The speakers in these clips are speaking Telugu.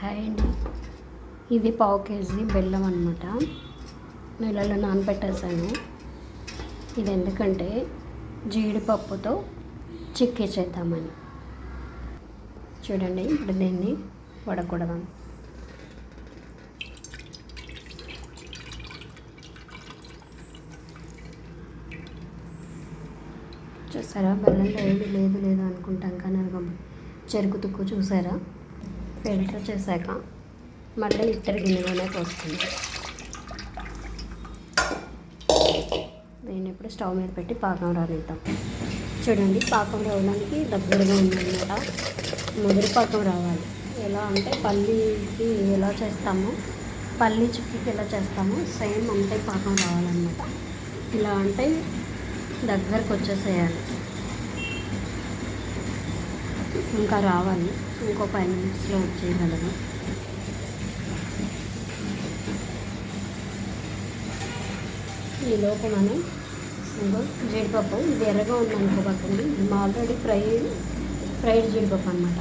హాయ్ అండి ఇది పావు కేజీ బెల్లం అనమాట నీళ్ళలో నానబెట్టేసాను. ఇది ఎందుకంటే జీడిపప్పుతో చిక్కీ చేద్దామని. చూడండి ఇప్పుడు దీన్ని వడకూడదాం. చూసారా? బెల్లంలో ఏమి లేదు లేదు అనుకుంటాం కానీ చెరుకు తుక్కు చూసారా? ఫిల్టర్ చేశాక మళ్ళీ ఇద్దరు గిన్నెలోనే పోస్తుంది దీన్ని ఇప్పుడు స్టవ్ మీద పెట్టి పాకం రానిద్దాం. చూడండి పాకం రావడానికి దగ్గరగా ఉందన్నమాట. ముదురు పాకం రావాలి. ఎలా అంటే పల్లీకి ఎలా చేస్తామో పల్లీ చిక్కీకి ఎలా చేస్తామో సేమ్ అంతే పాకం రావాలన్నమాట. ఇలా అంటే దగ్గరకు వచ్చేసేయాలి. ఇంకా రావాలి. ఇంకో ఫైవ్ మినిట్స్లో వచ్చేయగలదు ఈలోపు మనం ఇంకో జీడిపప్పు. ఇది ఎర్రగా ఉందనుకోకండి. ఆల్రెడీ ఫ్రై ఫ్రైడ్ జీడిపప్పు అనమాట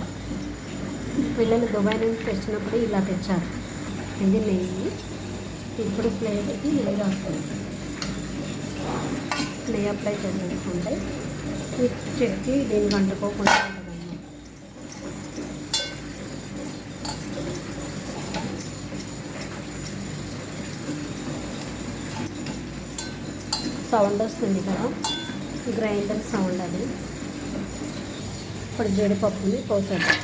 పిల్లలు దుబాయ్ నుంచి తెచ్చినప్పుడు ఇలా తెచ్చారు. ఇది నెయ్యి. ఇప్పుడు ప్లేట్కి నెయ్యి రాస్తుంది నెయ్యి అప్లై చేసేసుకుంటే ఈ చెక్కి దీనికి అంటుకోకుండా సౌండ్ వస్తుంది కదా. గ్రైండర్ సౌండ్ అది. ఇప్పుడు జీడిపప్పుని పోసేద్దాం.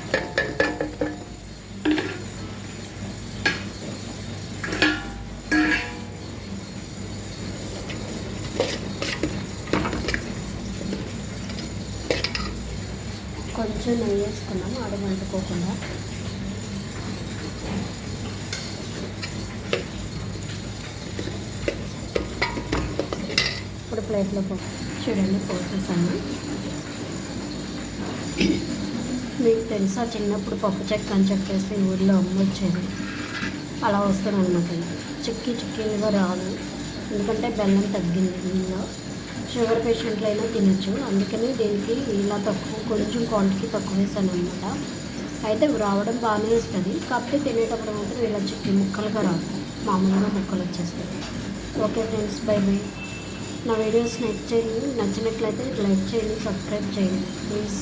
కొంచెం నెయ్యి వేసుకున్నాము అడగంటుకోకుండా ఇప్పుడు ప్లేట్లో పో. చూడండి పోసేసాను మీకు తెలుసా చిన్నప్పుడు పప్పు చెక్క అని చెప్పేసి ఊళ్ళో అమ్మొచ్చేది అలా వస్తుంది అనమాట చిక్కి చిక్కీలుగా రాదు. ఎందుకంటే బెల్లం తగ్గింది దీనిలో. షుగర్ పేషెంట్లు అయినా తినచ్చు. అందుకని దీనికి ఇలా తక్కువ కొంచెం క్వాంటిటీ తక్కువ వేసాను అనమాట అయితే రావడం బాగానే వస్తుంది. కాబట్టి తినేటప్పుడు మాత్రం ఇలా చిక్కి ముక్కలుగా రాదు మామూలుగా ముక్కలు వచ్చేస్తాయి. Okay friends bye bye. నా వీడియోస్ నచ్చేయండి నచ్చినట్లయితే లైక్ చేయండి సబ్స్క్రైబ్ చేయండి. ప్లీజ్.